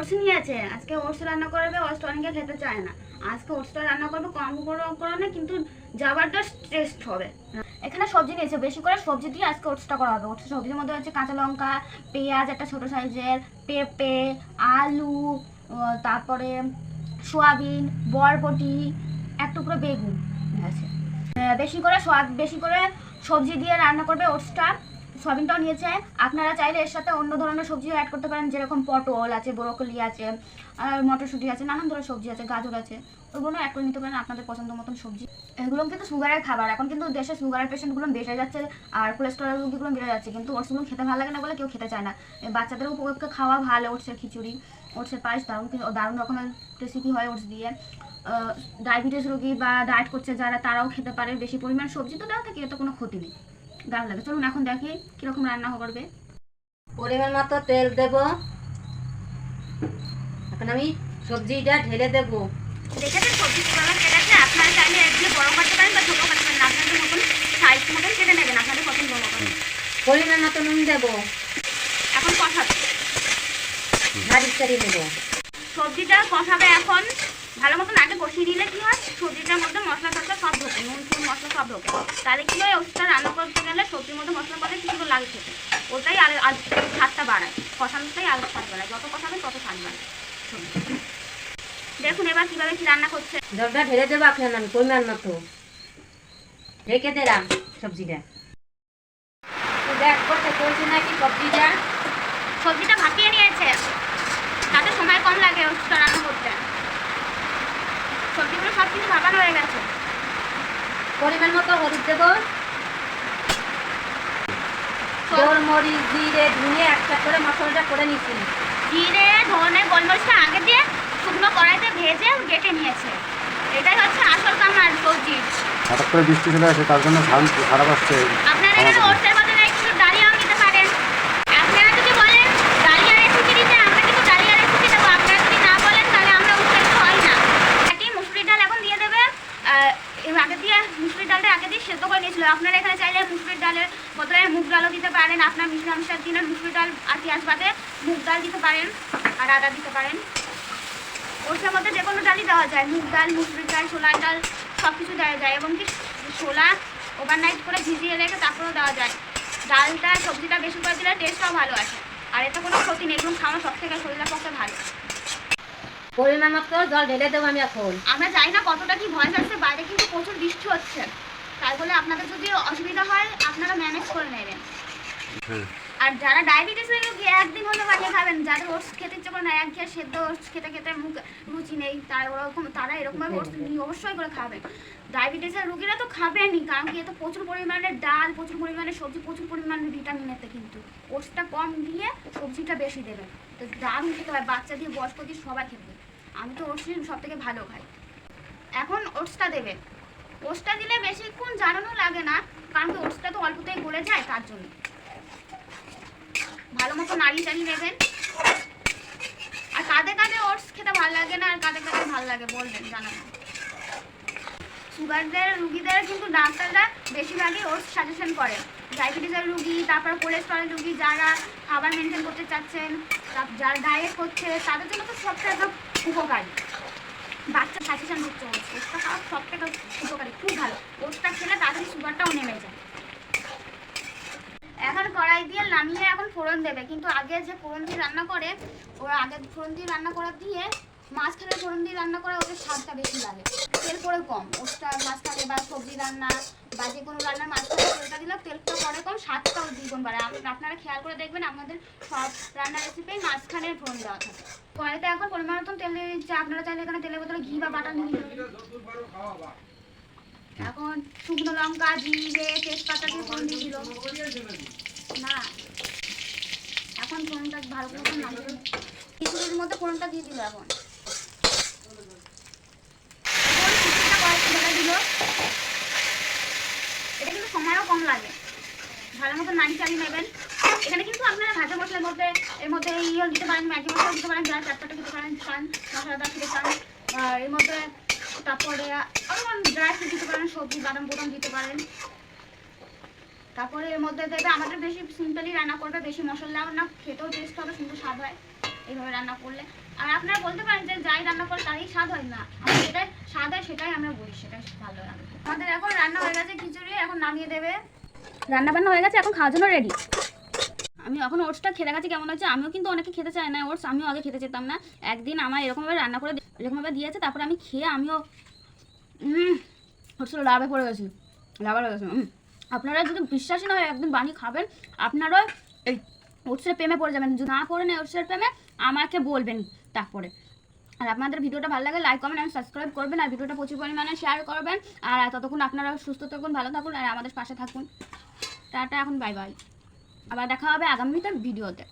Oats নিয়েছে আজকে oats রান্না করবে ওটস অনেকে খেতে চায় না। আজকে ওটসটা রান্না করবে, কম করে করে না কিন্তু জবরদস্ত টেস্ট হবে। এখানে সবজি নিয়েছে, বেশি করে সবজি দিয়ে আজকে ওটসটা করা হবে। ওটস সবজির মধ্যে হচ্ছে কাঁচা লঙ্কা, পেঁয়াজ, একটা ছোট সাইজের পেঁপে, আলু তারপরে সোয়াবিন, বরবটি, এক টুকরো বেগুন আছে। বেশি করে সোয়া বেশি করে সবজি দিয়ে রান্না করবে ওটসটা। সয়াবিনটাও নিয়েছে আপনারা চাইলে এর সাথে অন্য ধরনের সবজিও অ্যাড করতে পারেন, যেরকম পটল আছে ব্রোকলি আছে, আর মটরশুঁটি আছে, নানান ধরনের সবজি আছে, গাজর আছে। ওগুলো অ্যাড করে নিতে পারেন আপনাদের পছন্দ মতন সবজি। এগুলো কিন্তু সুগারের খাবার। এখন কিন্তু দেশে সুগারের পেশেন্টগুলো বেড়ে যাচ্ছে আর কোলেস্টেরল রোগীগুলো বেড়ে যাচ্ছে। কিন্তু ওটসগুলো খেতে ভালো লাগে না বলে কেউ খেতে চায় না। এ বাচ্চাদেরও পক্ষে খাওয়া ভালো, ওটসের খিচুড়ি, ওটসের পায়েস, দারুণ দারুণ রকমের রেসিপি হয় ওটস দিয়ে। ডায়াবেটিস রোগী বা ডায়েট করছে যারা, তারাও খেতে পারে। বেশি পরিমাণ সবজি তো দেওয়া থাকে, এতে কোনো ক্ষতি নেই। দারুণ লাগে। চলুন এখন দেখি কীরকম রান্না করবে। পরিমাণ মতো তেল দেব। এখন আমি সবজিটা ঢেলে দেব। দেখেছেন সবজি কীভাবে কেটেছে আপনারা চাইলে একগুলো বড় করতে পারেন বা ছোটো করতে পারেন। আপনাদের মতন সাইজ মতন কেটে নেবেন। আপনাদের পছন্দ মতন। পরিমাণ মতো নুন দেব। এখন কষাবে। ভাজি চারি নেব সবজিটা কষাবে এখন। ভালো মতন আগে কষিয়ে নিলে কি হয়? সবজিটার মধ্যে মশলা টসলা সব ঢোকে নুন চুন মশলা সব ঢোকে। তাহলে কি হয়? ওটা রান্না করতে গেলে সবজির মধ্যে মশলা পড়ে কি সুন্দর লাগে খেতে। ওটাই আর আর স্বাদটা বাড়ায়। কষানোটাই আলু স্বাদ বাড়ায়। যত কষাবে তত স্বাদ বাড়ায় দেখুন এবার কীভাবে কি রান্না করছে। জলটা ঢেলে দেবো এখন আমি পরিমাণ মতো। ঢেকে দিলাম সবজিটা। তো দেখ করতে চলছে নাকি সবজিটা? সবজিটা ভাপিয়ে নিয়েছে। তাতে সময় কম লাগে রান্না করতে সবজিগুলো সব কিছু ভাপানো হয়ে গেছে। পরিমাণ মতো হলুদ দেবো। জোর মরিচ জিরে ধুয়ে একটা করে মশলাটা করে নিচ্ছি জিরে ধনে গোলমরিচটা আগে দিয়ে শুকনো কড়াইতে ভেজে কেটে নিয়েছে। এটাই হচ্ছে আসল কামার সবজির হঠাৎ করে বৃষ্টি চলে আসে তার জন্য খারাপ আসছে। আপনারা এখানে ওটসের বদলে একটু ডালিয়াও নিতে পারেন আপনারা যদি বলেন ডালিয়া রেসিপি দিতে আমরা কিন্তু ডালিয়া রেসিপি দেবো আপনারা যদি না বলেন তাহলে আমরা উৎসাহিত হই না এটি মুসুরির ডাল এখন দিয়ে দেবে আহ, এর আগে দিয়ে মুসুরির ডালটা আগে দিয়ে সেদ্ধ করে নিয়েছিল। আপনারা এখানে চাইলে মুসুরির ডালের বদলে মুগ ডালও দিতে পারেন। আপনার মিশাংশার দিনের মুসুরির ডাল আর পেঁয়াজ বাদে মুগ ডাল দিতে পারেন আর আদা দিতে পারেন। ওটার মধ্যে যে কোনো ডালই দেওয়া যায়। মুগ ডাল, মুসুরির ডাল, ছোলার ডাল সব কিছু দেওয়া যায় এবং কি ছোলা ওভারনাইট করে ভিজিয়ে রেখে তারপরেও দেওয়া যায়। ডালটা সবজিটা বেশি করে দিলে টেস্টটাও ভালো আসে। আর এতে কোনো ক্ষতি নেই, এবং খাওয়া সব থেকে শরীরের পক্ষে ভালো। পরিমাণ মতো জল ঢেলে দেবো আমি এখন। আমরা জানি না কতটা কি ভয় আসছে বাইরে কিন্তু প্রচুর বৃষ্টি হচ্ছে। তাই বলে আপনাদের যদি অসুবিধা হয় আপনারা ম্যানেজ করে নেবেন। আর যারা ডায়াবেটিসের রোগী একদিন হলে বানিয়ে খাবেন যাদের ওটস খেতে ইচ্ছে করে না এক ঘেয়ে সেদ্ধ ওটস খেতে খেতে মুখ রুচি নেই তারা ওরকম তারা এরকমভাবে ওটস অবশ্যই করে খাবেন ডায়াবেটিসের রোগীরা তো খাবেনই কারণ কি এতে প্রচুর পরিমাণে ডাল প্রচুর পরিমাণে সবজি প্রচুর পরিমাণে ভিটামিন এতে কিন্তু। ওটসটা কম দিয়ে সবজিটা বেশি দেবেন। তো দারুণ খেতে হয় বাচ্চা দিয়ে বয়স্ক দিয়ে সবাই খেতে আমি তো ওটসই সব থেকে ভালো খাই এখন ওটসটা দেবে। ওটসটা দিলে বেশিক্ষণ জানানো লাগে না, কারণ কি ওটসটা তো অল্পতেই গলে যায় তার জন্য। ভালো মতো নাড়িয়ে চাড়িয়ে নেবেন। আর কাঁধে কাঁধে ওটস খেতে ভালো লাগে না, আর কাঁধে কাঁধে ভালো লাগে বলবেন জানাবেন। সুগারদের, রুগীদের কিন্তু ডাক্তাররা বেশিরভাগই ওটস সাজেশন করে। ডায়াবেটিসের রুগী, তারপর কোলেস্ট্রল রুগী, যারা খাবার মেনটেন করতে চাচ্ছেন যারা ডায়েট করছে তাদের জন্য তো সবটা একদম উপকারী। বাচ্চা সাজেশন দিচ্ছে ওটস ওটসটা খাওয়া সব থেকে উপকারী, খুব ভালো। ওটসটা খেলে তাড়াতাড়ি সুগারটাও নেমে যায়। এখন কড়াই দিয়ে নামিয়ে এখন ফোড়ন দেবে। কিন্তু আগে যে ফোড়ন দিয়ে রান্না করে, ওরা আগে ফোড়ন দিয়ে রান্না করা দিয়ে মাঝখানে ফোড়ন দিয়ে রান্না করে ওদের স্বাদটা বেশি লাগে। তেল পরে কম। ওটা মাঝখানে বা সবজি রান্না বা যে কোনো রান্নার মাঝখানে তেলটা দিলে তেলটা পরে কম স্বাদটাও দ্বিগুণ বাড়ে। আপ- আপনারা খেয়াল করে দেখবেন আপনাদের সব রান্নার রেসিপি মাঝখানে ফোড়ন দেওয়া থাকে। কড়াইতে এখন পরিমাণ মতন তেল দিয়ে দিচ্ছে। আপনারা চাইলে এখানে তেলের বোতলে ঘি বা বাটার নিয়ে এখন শুকনো লঙ্কা, জিরে, তেজপাতা দিয়ে ফোড়ন দিয়ে দিল না, এখন ফোনটা ভালো করে নামিয়ে কিছুদিনের মধ্যে ফোনটা দিয়ে দিল এখন। দিল। সময়ও কম লাগে। ভালো মতো নাড়ি চালিয়ে নেবেন। এখানে কিন্তু আপনারা ভাজা মশলার মধ্যে, এর মধ্যে ইয়ে দিতে পারেন, ম্যাগি মশলা দিতে পারেন, যারা চারপাটা দিতে পারেন, চান মশলাদার খেতে চান। এর মধ্যে তারপরে আরও ড্রাই ফ্রুট দিতে পারেন, সবজি, বাদাম, বোদাম দিতে পারেন। তারপরে এর মধ্যে দেবে আমাদের বেশি সিম্পলি রান্না করবে, বেশি মশলা না, খেতেও টেস্ট হবে, সুন্দর স্বাদ হয়। এইভাবে রান্না করলে। আর আপনারা বলতে পারেন যে যাই রান্না করে তারই স্বাদ হয় না। আমরা যেটাই স্বাদ হয় সেটাই আমরা বলি, সেটাই ভালো রান্না। আমাদের এখন রান্না হয়ে গেছে খিচুড়ি, এখন নামিয়ে দেবে। রান্না বান্না হয়ে গেছে, এখন খাওয়ার জন্য রেডি আমি এখন ওটসটা খেতে গেছি, কেমন হচ্ছে আমিও কিন্তু অনেকে খেতে চাই না ওটস আমিও আগে খেতে চেতাম না। একদিন আমার এরকমভাবে রান্না করে এরকমভাবে দিয়েছে, তারপরে আমি খেয়ে আমিও ওটসগুলো লাভে পড়ে গেছি লাভার হয়ে গেছে আপনারা যদি বিশ্বাসী না হয় একদিন বানিয়ে খাবেন, আপনারাও এই ওটসের প্রেমে পড়ে যাবেন। যদি না পড়েন ওটসের প্রেমে, আমাকে বলবেন তারপরে। আর আপনাদের ভিডিওটা ভালো লাগে লাইক কমেন্ট এবং সাবস্ক্রাইব করবেন আর ভিডিওটা প্রচুর পরিমাণে শেয়ার করবেন। আর ততক্ষণ আপনারা সুস্থ থাকুন, ভালো থাকুন আর আমাদের পাশে থাকুন। টাটা, এখন বাই বাই আবার দেখা হবে আগামীতে ভিডিওতে